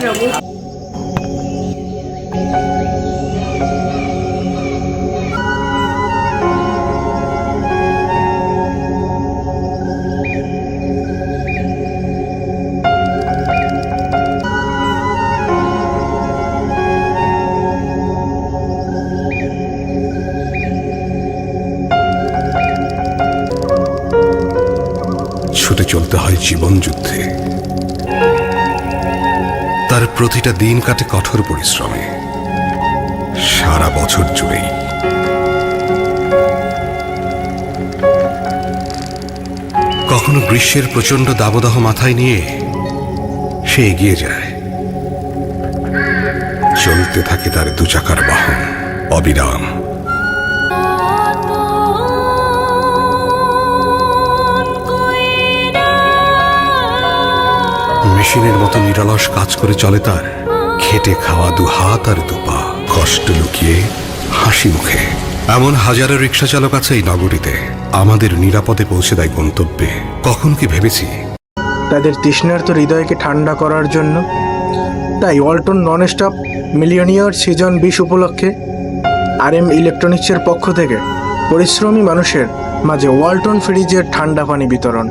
প্রভু ছুটে চলতে হয় জীবন যুদ্ধে তার প্রতিটা দিন কাটে কঠোর পরিশ্রমে। সারা বছর জুড়েই। কখনো গ্রীষ্মের প্রচণ্ড দাবদাহ মাথায় নিয়ে সে এগিয়ে যায়। চলতে থাকে তার দু চাকার বাহন, অবিরাম। মেশিনের মতো নিরলস কাজ করে চলে তার। খেটে খাওয়া দু হাত আর দু পা। কষ্ট লুকিয়ে হাসি মুখে। এমন হাজারো রিক্সা চালক আছে এই নগরীতে। আমাদের নিরাপদে পৌঁছে দেয় গন্তব্যে। কখন কি ভেবেছি? তাদের তৃষ্ণার্ত হৃদয়কে ঠান্ডা করার জন্য। তাই Walton non stop millionaire season বিশ উপলক্ষে আর এম ইলেকট্রনিক্সের পক্ষ থেকে পরিশ্রমী মানুষের মাঝে ওয়ালটন ফ্রিজের ঠান্ডা পানি বিতরণ।